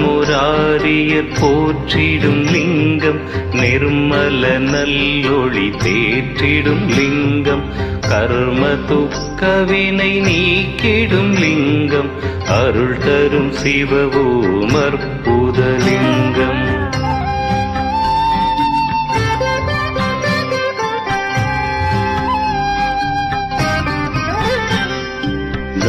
பிரம்மமுராரியர் போற்றிடும் லிங்கம் நிர்மல நல்லொளி தேற்றிடும் லிங்கம் கர்ம துக்கவினை நீக்கிடும் லிங்கம் அருள் தரும் சிவவோம் அற்புத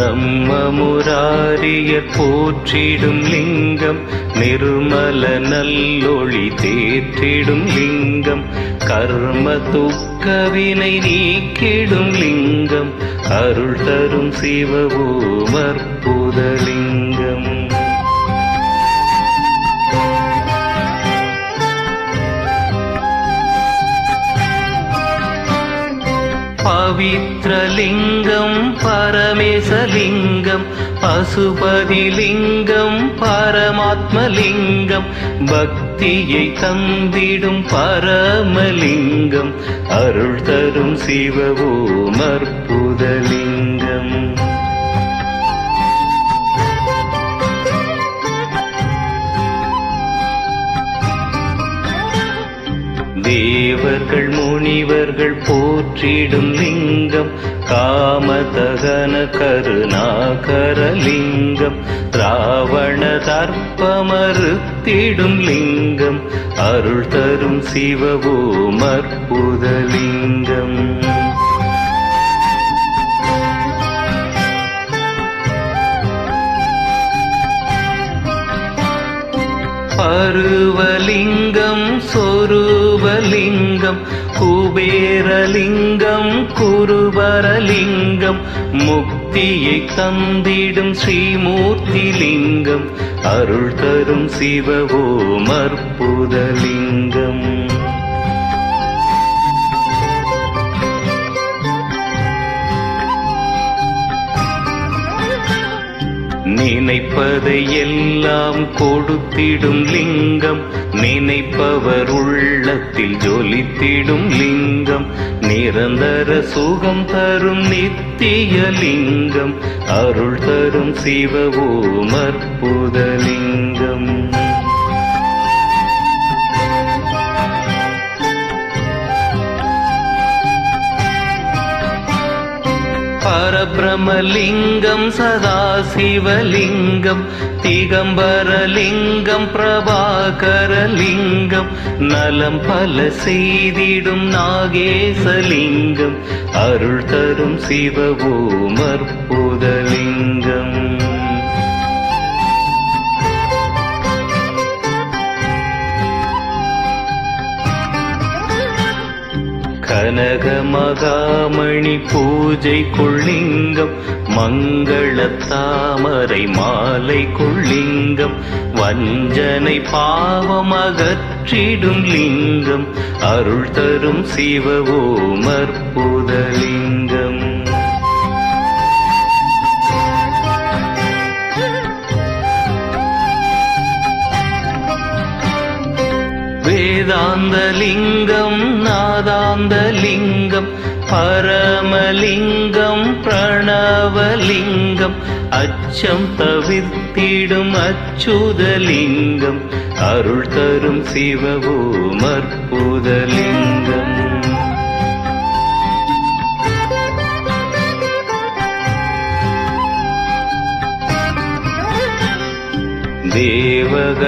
பிரம்மமுராரியர் போற்றிடும் லிங்கம் நிர்மல நல்லொளி தேற்றிடும் லிங்கம் கர்ம துக்கவினை நீக்கிடும் லிங்கம் அருள் தரும் சிவவோம் அற்புத பவித்ரலிங்கம் பரமேசலிங்கம் பசுபதிலிங்கம் பரமாத்மலிங்கம் பக்தியை தந்திடும் பரமலிங்கம் அருள் தரும் சிவவோம் அற்புதலிங்கம். தேவர்கள் முனிவர்கள் போற்றிடும் லிங்கம் காமதகன கருணாகரலிங்கம் ராவண தர்ப்பமறுத்திடும் லிங்கம் அருள் தரும் சிவவோம் அற்புதலிங்கம் பருவலிங்கம் சொரு குபேரலிங்கம் குபேரலிங்கம் குருபரலிங்கம் முக்தியை தந்திடும் ஸ்ரீமூர்த்தி லிங்கம் அருள் தரும் சிவவோம் அற்புதலிங்கம் நினைப்பதை எல்லாம் கொடுத்திடும் லிங்கம் நினைப்பவர் உள்ளத்தில் ஜொலித்திடும் லிங்கம் நிரந்தர சுகம் தரும் நித்திய லிங்கம் அருள் தரும் சிவவோம் அற்புத லிங்கம் சதாசிவலிங்கம் திகம்பரலிங்கம் பிரபாகரலிங்கம் நலம் பல செய்திடும் நாகேசலிங்கம் அருள் தரும் சிவவோம் அற்புதலிங்கம் கனக மகாமணி பூஜை கொள்ளிங்கம் மங்கள தாமரை மாலை கொள்ளிங்கம் வஞ்சனை பாவம் அகற்றிடும் லிங்கம் அருள் தரும் சிவவோமற்புதலிங்கம் வேதாந்த லிங்கம் நாதாந்த லிங்கம் பரமலிங்கம் பிரணவலிங்கம். அச்சம் தவித்திடும் அச்சுதலிங்கம் அருள் தரும் சிவவோம் அற்புதலிங்கம் தேவகணங்களும்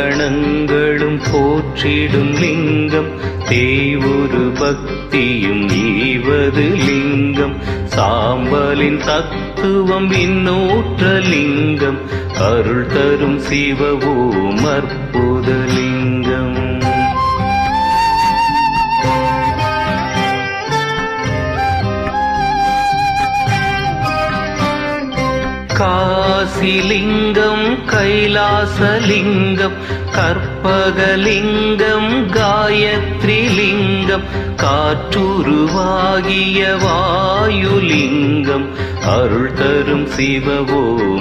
போற்றிடும் லிங்கம் தேவுரு பக்தியும் ஈவது லிங்கம் சாம்பலின் தத்துவம் விண்ணூற்ற லிங்கம் அருள் தரும் சிவவோம் அற்புத காசிலிங்கம் கைலாசலிங்கம் கற்பகலிங்கம் காயத்ரிலிங்கம் காற்றுருவாகிய வாயுலிங்கம் அருள் தரும் சிவவோம்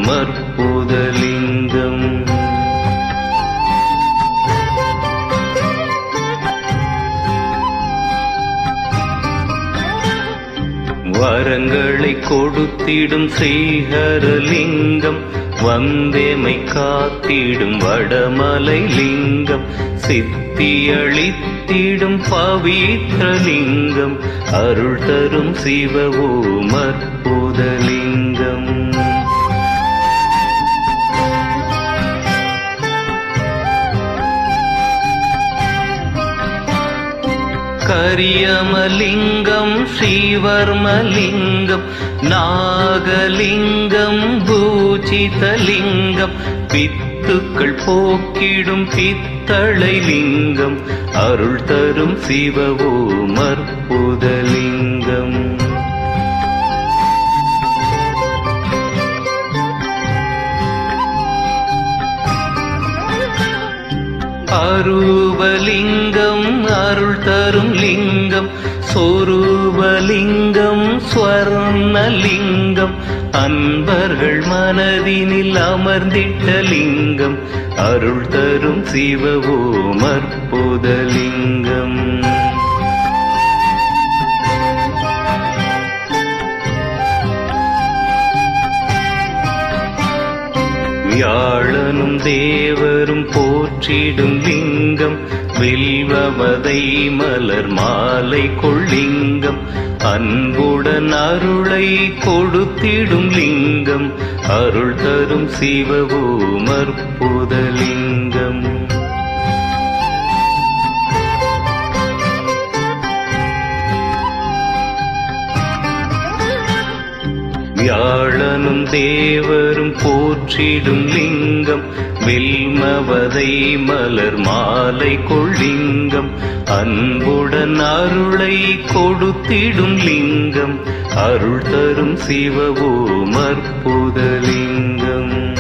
வரங்களை கொடுத்திடும் ஸ்ரீஹரலிங்கம் வந்தேமை காத்திடும் வடமலை லிங்கம் சித்தியளித்திடும் பவித்ரலிங்கம் அருள் தரும் சிவவோம் அற்புதலிங்கம் கரியமலிங்கம் ஸ்ரீவர்மலிங்கம் நாகலிங்கம் பூஜிதலிங்கம் பித்துக்கள் போக்கிடும் பித்தளை லிங்கம் அருள் தரும் சிவவோ மற்புதலிங்கம் ஸ்வரூபலிங்கம் அருள் தரும் லிங்கம். சொரூபலிங்கம் ஸ்வர்ணலிங்கம். அன்பர்கள் மனதினில் அமர்ந்திட்ட லிங்கம். அருள் தரும் சிவவோம் அற்புதலிங்கம் வியாழனும் தேவரும் போற்றிடும் லிங்கம் வில்வமதை மலர் மாலை கொள்ளிங்கம். அன்புடன் அருளை கொடுத்திடும் லிங்கம் அருள் தரும் சிவவோம் அற்புதலிங்கம் வியாழனும் தேவரும் போற்றிடும் லிங்கம் வில்மவதை மலர் மாலை கொள்ளிங்கம். அன்புடன் அருளை கொடுத்திடும் லிங்கம். அருள் தரும் சிவவோ மற்புதலிங்கம்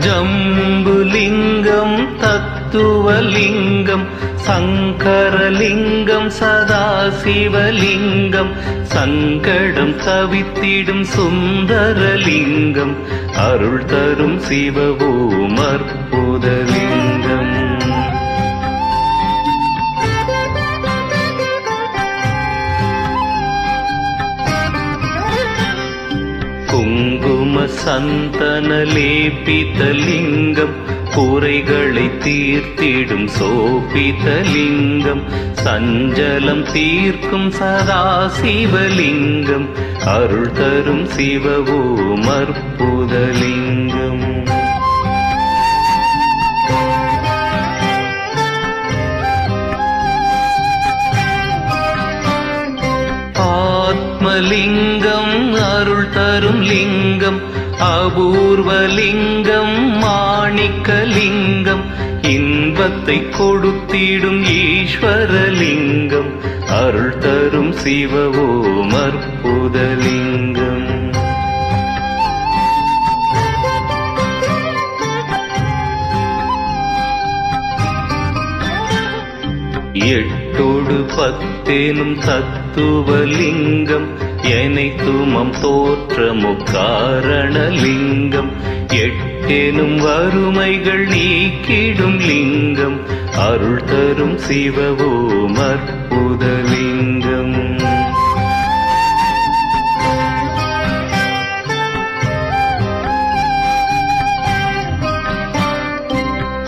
ஜம்புலிங்கம் தத்துவலிங்கம். சங்கரலிங்கம் சதாசிவலிங்கம் சங்கடம் தவித்திடும் சுந்தரலிங்கம் அருள் தரும் சிவவோம் அற்புதலிங்கம் குங்கும சந்தனலேபிதலிங்கம் குறைகளை தீர்த்திடும் சோபிதலிங்கம் சஞ்சலம் தீர்க்கும் சதா சிவலிங்கம் அருள் தரும் சிவவோம் அற்புதலிங்கம் ஆத்மலிங்கம் அருள் தரும் லிங்கம் அபூர்வலிங்கம் மாணிக்கலிங்கம் இன்பத்தை கொடுத்திடும் ஈஸ்வரலிங்கம் அருள் தரும் சிவவோம் அற்புதலிங்கம் எட்டு தொடு பத்தேனும் தத்துவலிங்கம் எனை எனைத்துமம் தோற்றமுக் காரணலிங்கம் எட்டேனும் வறுமைகள் நீக்கிடும் லிங்கம் அருள் தரும் சிவவோம் அற்புதலிங்கம்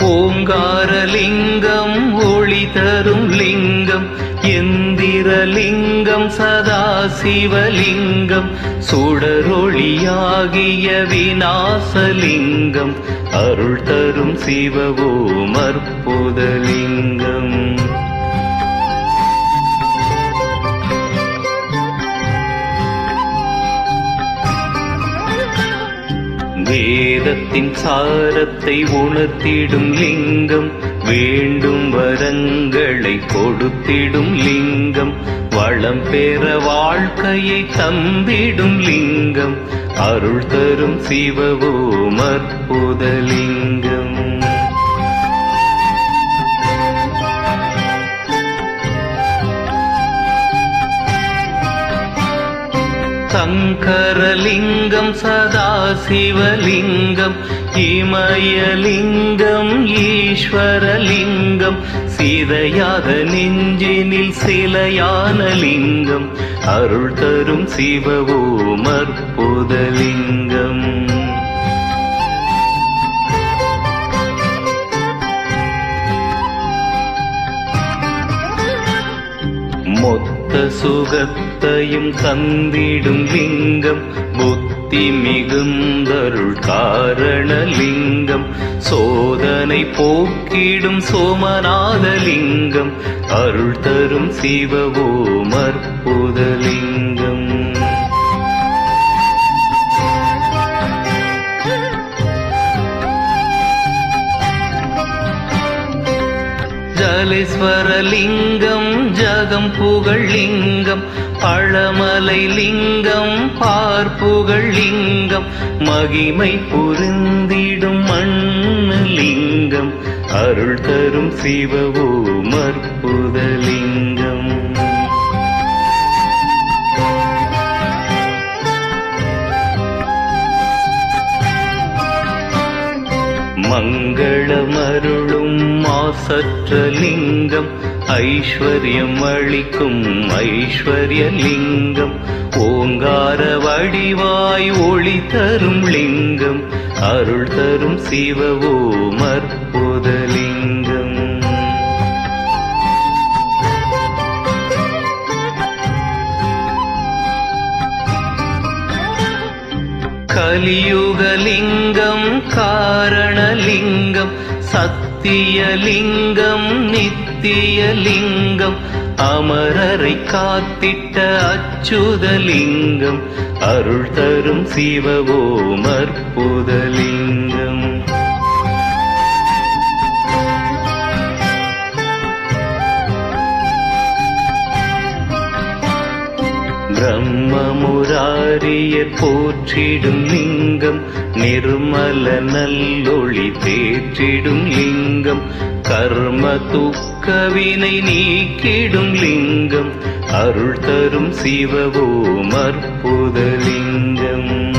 ஓங்காரலிங்கம் ஒளி தரும் லிங்கம் எந்திரலிங்கம் சதாசிவலிங்கம் சுடரொளியாகிய விநாசலிங்கம் அருள் தரும் சிவவோம் அற்புதலிங்கம் வேதத்தின் சாரத்தை உணர்த்திடும் லிங்கம் வேண்டும் வரங்களை கொடுத்திடும் லிங்கம் வளம் பெற வாழ்க்கையை தம்பிடும் லிங்கம் அருள் தரும் சிவவோம் அற்புதலிங்கம் சங்கரலிங்கம் சதாசிவலிங்கம் இமயலிங்கம் ஈஸ்வரலிங்கம் சீதையாத நெஞ்சினில் சிலையான லிங்கம் அருள் தரும் சிவவோம் அற்புதலிங்கம் மொத்த சுகத் சுகத்தையும் தந்திடும் லிங்கம் புத்தி மிகுந்தருள் காரணலிங்கம். சோதனை போக்கிடும் சோமநாதலிங்கம் அருள் தரும் சிவவோம் அற்புதலிங்கம் ஜலேஸ்வரலிங்கம் ஜகம் புகழ்லிங்கம் பழமலை லிங்கம் பார்ப்புகள் லிங்கம் மகிமை புரிந்திடும் மண் லிங்கம் அருள் தரும் சிவவோம் அற்புதலிங்கம் மங்களமருளும் மாசற்ற லிங்கம் ஐஸ்வர்யம் அளிக்கும் ஐஸ்வர்ய லிங்கம் ஓங்கார வடிவாய் ஒளி தரும் லிங்கம். அருள் தரும் சிவவோம் அற்புதலிங்கம் கலியுகலிங்கம் காரணலிங்கம் சத் நித்தியலிங்கம் நித்தியலிங்கம். அமரரை காத்திட்ட அச்சுதலிங்கம். அருள் தரும் சிவவோம் அற்புதலிங்கம் பிரம்மமுராரியர் போற்றிடும் லிங்கம் நிர்மல நல்லொளி தேற்றிடும் லிங்கம் கர்ம துக்கவினை நீக்கிடும் லிங்கம் அருள் தரும் சிவவோம் அற்புத லிங்கம்.